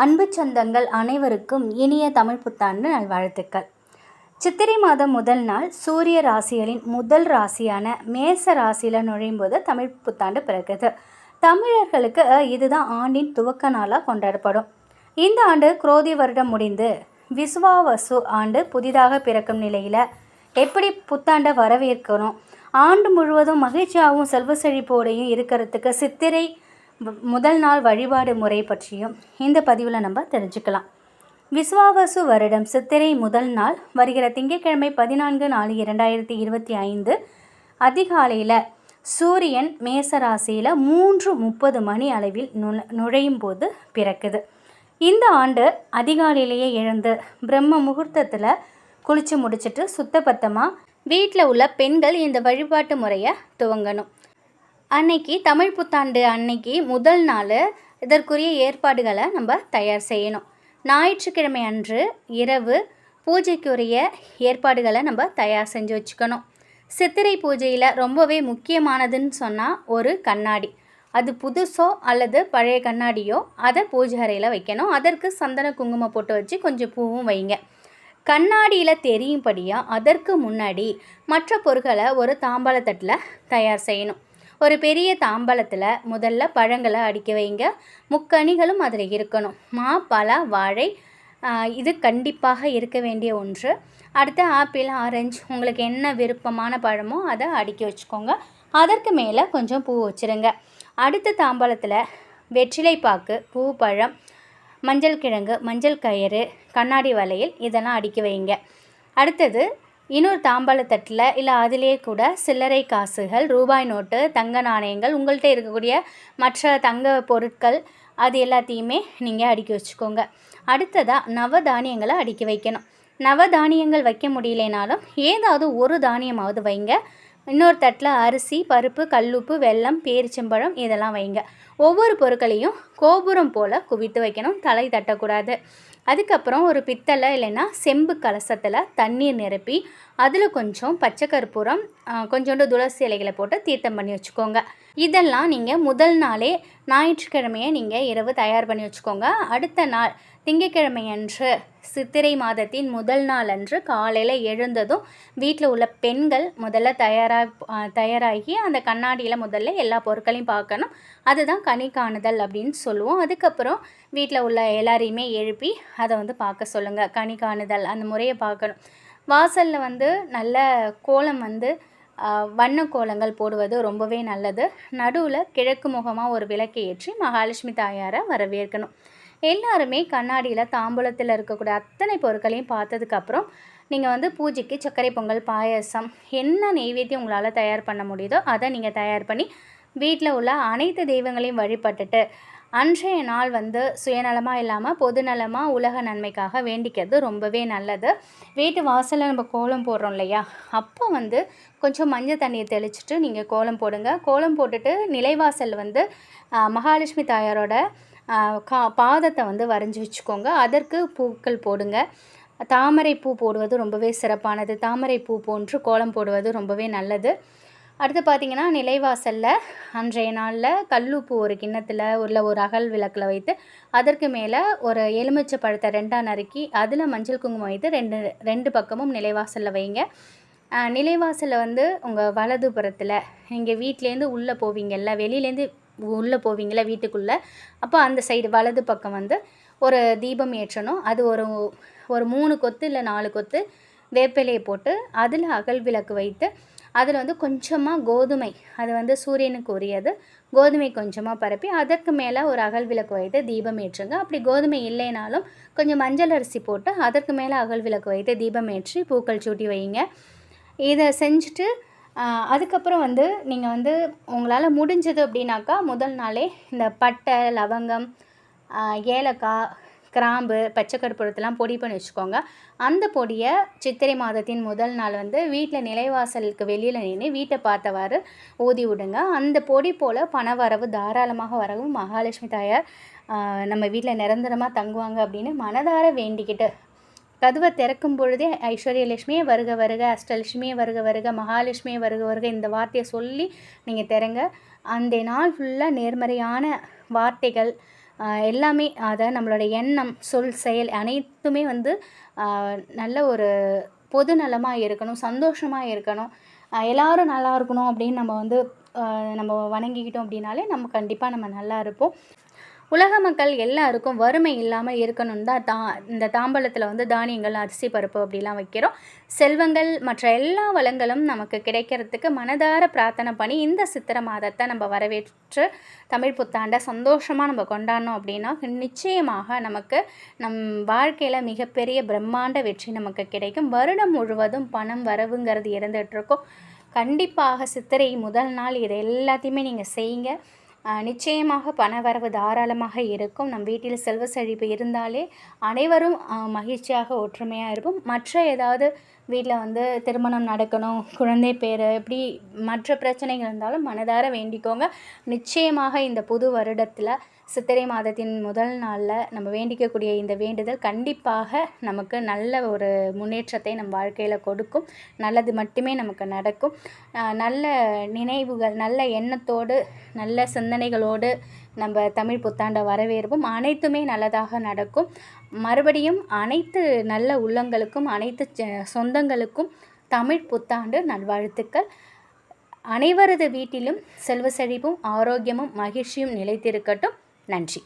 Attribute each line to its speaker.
Speaker 1: அன்பு சொந்தங்கள் அனைவருக்கும் இனிய தமிழ் புத்தாண்டு நல்வாழ்த்துக்கள். சித்திரை மாதம் முதல் நாள் சூரிய ராசிகளின் முதல் ராசியான மேச ராசியில் நுழையும் போது தமிழ் புத்தாண்டு பிறகுது தமிழர்களுக்கு இதுதான் ஆண்டின் துவக்க நாளாக கொண்டாடப்படும். இந்த ஆண்டு குரோதி வருடம் முடிந்து விஸ்வாவசு ஆண்டு புதிதாக பிறக்கும் நிலையில் எப்படி புத்தாண்டை வரவேற்கணும்? ஆண்டு முழுவதும் மகிழ்ச்சியாகவும் செல்வ செழிப்போடையும் இருக்கிறதுக்கு சித்திரை முதல் நாள் வழிபாடு முறை பற்றியும் இந்த பதிவில் நம்ம தெரிஞ்சுக்கலாம். விஸ்வாவசு வருடம் சித்திரை முதல் நாள் வருகிற திங்கட்கிழமை பதினான்கு நாலு இரண்டாயிரத்தி இருபத்தி ஐந்து அதிகாலையில் சூரியன் மேசராசியில் மூன்று முப்பது மணி அளவில் நுழை நுழையும் போது பிறக்குது. இந்த ஆண்டு அதிகாலையிலேயே எழுந்து பிரம்ம முகூர்த்தத்தில் குளித்து முடிச்சிட்டு சுத்தபத்தமாக வீட்டில் உள்ள பெண்கள் இந்த வழிபாட்டு முறையை துவங்கணும். அன்னைக்கு தமிழ் புத்தாண்டு அன்னைக்கு முதல் நாள் இதற்குரிய ஏற்பாடுகளை நம்ம தயார் செய்யணும். ஞாயிற்றுக்கிழமை அன்று இரவு பூஜைக்குரிய ஏற்பாடுகளை நம்ம தயார் செஞ்சு வச்சுக்கணும். சித்திரை பூஜையில் ரொம்பவே முக்கியமானதுன்னு சொன்னால் ஒரு கண்ணாடி. அது புதுசோ அல்லது பழைய கண்ணாடியோ அதை பூஜை அறையில் வைக்கணும். அதற்கு சந்தன குங்குமம் போட்டு வச்சு கொஞ்சம் பூவும் வைங்க. கண்ணாடியில் தெரியும்படியாக அதற்கு முன்னாடி மற்ற பொருட்களை ஒரு தாம்பாளத்தட்டில் தயார் செய்யணும். ஒரு பெரிய தாம்பலத்தில் முதல்ல பழங்களை அடிக்க வைங்க. முக்கணிகளும் அதில் இருக்கணும். மா பலா வாழை இது கண்டிப்பாக இருக்க வேண்டிய ஒன்று. அடுத்து ஆப்பிள் ஆரஞ்சு உங்களுக்கு என்ன விருப்பமான பழமோ அதை அடுக்கி வச்சுக்கோங்க. அதற்கு மேலே கொஞ்சம் பூ வச்சுருங்க. அடுத்த தாம்பலத்தில் வெற்றிலை பாக்கு பூ பழம் மஞ்சள் கிழங்கு மஞ்சள் கயிறு கண்ணாடி வளையல் இதெல்லாம் அடுக்கி வைங்க. அடுத்தது இன்னொரு தாம்பாளத்தட்டில் இல்லை அதிலே கூட சில்லறை காசுகள் ரூபாய் நோட்டு தங்க நாணயங்கள் உங்கள்கிட்ட இருக்கக்கூடிய மற்ற தங்க பொருட்கள் அது எல்லாத்தையுமே நீங்கள் அடுக்கி வச்சுக்கோங்க. அடுத்ததாக நவதானியங்களை அடுக்கி வைக்கணும். நவதானியங்கள் வைக்க முடியலைனாலும் ஏதாவது ஒரு தானியமாவது வைங்க. இன்னொரு தட்டில் அரிசி பருப்பு கல்லுப்பு வெல்லம் பேரிச்சம்பழம் இதெல்லாம் வைங்க. ஒவ்வொரு பொருட்களையும் கோபுரம் போல் குவித்து வைக்கணும். தலை தட்டக்கூடாது. அதுக்கப்புறம் ஒரு பித்தளை இல்லைன்னா செம்பு கலசத்தில் தண்ணீர் நிரப்பி அதில் கொஞ்சம் பச்சை கற்பூரம் கொஞ்சோண்டு துளசி இலைகளை போட்டு தீர்த்தம் பண்ணி வச்சுக்கோங்க. இதெல்லாம் நீங்கள் முதல் நாளே ஞாயிற்றுக்கிழமையே நீங்கள் இரவு தயார் பண்ணி வச்சுக்கோங்க. அடுத்த நாள் திங்கக்கிழமையன்று சித்திரை மாதத்தின் முதல் நாள் அன்று காலையில் எழுந்ததும் வீட்டில் உள்ள பெண்கள் முதல்ல தயாராக தயாராகி அந்த கண்ணாடியில் முதல்ல எல்லா பொருட்களையும் பார்க்கணும். அதுதான் கனி காணுதல் அப்படின்னு சொல்லுவோம். அதுக்கப்புறம் வீட்டில் உள்ள எல்லாரையுமே எழுப்பி அதை வந்து பார்க்க சொல்லுங்கள் கனி காணுதல் அந்த முறையை பார்க்கணும். வாசலில் வந்து நல்ல கோலம் வந்து வண்ண கோலங்கள் போடுவது ரொம்பவே நல்லது. நடுவில் கிழக்கு முகமாக ஒரு விளக்கை ஏற்றி மகாலட்சுமி தாயாரை வரவேற்கணும். எல்லாருமே கண்ணாடியில் தாம்பூலத்தில் இருக்கக்கூடிய அத்தனை பொருட்களையும் பார்த்ததுக்கப்புறம் நீங்கள் வந்து பூஜைக்கு சர்க்கரை பொங்கல் பாயசம் என்ன நெய்வேத்தியம் உங்களால் தயார் பண்ண முடியுதோ அதை நீங்கள் தயார் பண்ணி வீட்டில் உள்ள அனைத்து தெய்வங்களையும் வழிபட்டுட்டு அன்றைய நாள் வந்து சுயநலமாக இல்லாமல் பொதுநலமாக உலக நன்மைக்காக வேண்டிக்கிறது ரொம்பவே நல்லது. வீட்டு வாசலில் நம்ம கோலம் போடுறோம் இல்லையா? அப்போ வந்து கொஞ்சம் மஞ்சள் தண்ணியை தெளிச்சுட்டு நீங்கள் கோலம் போடுங்க. கோலம் போட்டுட்டு நிலைவாசல் வந்து மகாலட்சுமி தாயாரோட கா பாதத்தை வந்து வரைஞ்சி வச்சுக்கோங்க. அதற்கு பூக்கள் போடுங்க. தாமரை பூ போடுவது ரொம்பவே சிறப்பானது. தாமரை பூ போன்று கோலம் போடுவது ரொம்பவே நல்லது. அடுத்து பார்த்தீங்கன்னா நிலைவாசலில் அன்றைய நாளில் கல்லுப்பு ஒரு கிண்ணத்தில் உள்ள ஒரு அகல் விளக்கில் வைத்து அதற்கு மேலே ஒரு எலுமிச்சை பழத்தை ரெண்டாக நறுக்கி அதில் மஞ்சள் குங்குமம் வைத்து ரெண்டு ரெண்டு பக்கமும் நிலைவாசலில் வைங்க. நிலைவாசலில் வந்து உங்கள் வலது புறத்தில் நீங்கள் வீட்டிலேருந்து உள்ளே போவீங்கல்ல வெளியிலேருந்து உள்ளே போவீங்கள்ல வீட்டுக்குள்ளே. அப்போ அந்த சைடு வலது பக்கம் வந்து ஒரு தீபம் ஏற்றணும். அது ஒரு ஒரு மூணு கொத்து இல்லை நாலு கொத்து வேப்பிலையை போட்டு அதில் அகல் விளக்கு வைத்து அதில் வந்து கொஞ்சமாக கோதுமை அது வந்து சூரியனுக்கு உரியது. கோதுமை கொஞ்சமாக பரப்பி அதற்கு மேலே ஒரு அகல் விளக்கு வைத்து தீபம் ஏற்றுங்க. அப்படி கோதுமை இல்லைனாலும் கொஞ்சம் மஞ்சள் அரிசி போட்டு அதற்கு மேலே அகல் விளக்கு வைத்து தீபம் ஏற்றி பூக்கள் சூட்டி வைங்க. இதை செஞ்சுட்டு அதுக்கப்புறம் வந்து நீங்கள் வந்து உங்களால் முடிஞ்சது அப்படின்னாக்கா முதல் நாளே இந்த பட்டை லவங்கம் ஏலக்காய் கிராம்பு பச்சை கற்பூரத்தெல்லாம் பொடி பண்ணி வச்சுக்கோங்க. அந்த பொடியை சித்திரை மாதத்தின் முதல் நாள் வந்து வீட்டில் நிலைவாசலுக்கு வெளியில் நின்று வீட்டை பார்த்தவாறு ஊதி விடுங்க. அந்த பொடி போல் பண வரவு தாராளமாக வரவும் மகாலட்சுமி தாயார் நம்ம வீட்டில் நிரந்தரமாக தங்குவாங்க அப்படின்னு மனதார வேண்டிக்கிட்டு கதவை திறக்கும் பொழுதே ஐஸ்வர்யலட்சுமியே வருக வருக அஷ்டலட்சுமியே வருக வருக மகாலட்சுமியே வருக வருக இந்த வார்த்தையை சொல்லி நீங்கள் திறங்க. அந்த நாள் ஃபுல்லாக நேர்மறையான வார்த்தைகள் எல்லாமே அதை நம்மளோட எண்ணம் சொல் செயல் அனைத்துமே வந்து நல்ல ஒரு பொது நலமாக இருக்கணும் சந்தோஷமாக இருக்கணும். எல்லோரும் நல்லா இருக்கணும் அப்படின்னு நம்ம வந்து நம்ம வணங்கிக்கிட்டோம் அப்படின்னாலே நம்ம கண்டிப்பாக நம்ம நல்லா இருப்போம். உலக மக்கள் எல்லாருக்கும் வறுமை இல்லாமல் இருக்கணும்னு தான் தா இந்த தாம்பலத்தில் வந்து தானியங்கள் அரிசி பருப்பு அப்படிலாம் வைக்கிறோம். செல்வங்கள் மற்ற எல்லா வளங்களும் நமக்கு கிடைக்கிறதுக்கு மனதார பிரார்த்தனை பண்ணி இந்த சித்திரை மாதத்தை நம்ம வரவேற்று தமிழ் புத்தாண்டை சந்தோஷமாக நம்ம கொண்டாடணும் அப்படின்னா நிச்சயமாக நமக்கு நம் வாழ்க்கையில் மிகப்பெரிய பிரம்மாண்ட வெற்றி நமக்கு கிடைக்கும். வருடம் முழுவதும் பணம் வரவுங்கிறது இருந்துகிட்ருக்கும் கண்டிப்பாக சித்திரை முதல் நாள் இதை எல்லாத்தையுமே நீங்கள் செய்யுங்க. நிச்சயமாக பணவரவு தாராளமாக இருக்கும். நம் வீட்டில் செல்வ செழிப்பு இருந்தாலே அனைவரும் மகிழ்ச்சியாக ஒற்றுமையாக இருப்போம். மற்ற ஏதாவது வீட்டில் வந்து திருமணம் நடக்கணும் குழந்தை பேர் இப்படி மற்ற பிரச்சனைகள் இருந்தாலும் மனதார வேண்டிக்கோங்க. நிச்சயமாக இந்த புது வருடத்தில் சித்திரை மாதத்தின் முதல் நாளில் நம்ம வேண்டிக்கக்கூடிய இந்த வேண்டுதல் கண்டிப்பாக நமக்கு நல்ல ஒரு முன்னேற்றத்தை நம் வாழ்க்கையில் கொடுக்கும். நல்லது மட்டுமே நமக்கு நடக்கும். நல்ல நினைவுகள் நல்ல எண்ணத்தோடு நல்ல சிந்தனைகளோடு நம்ம தமிழ் புத்தாண்டை வரவேற்போம் அனைத்துமே நல்லதாக நடக்கும். மறுபடியும் அனைத்து நல்ல உள்ளங்களுக்கும் அனைத்து சொந்தங்களுக்கும் தமிழ் புத்தாண்டு நல்வாழ்த்துக்கள். அனைவரது வீட்டிலும் செல்வ செழிப்பும் ஆரோக்கியமும் மகிழ்ச்சியும் நிலைத்திருக்கட்டும். நன்றி.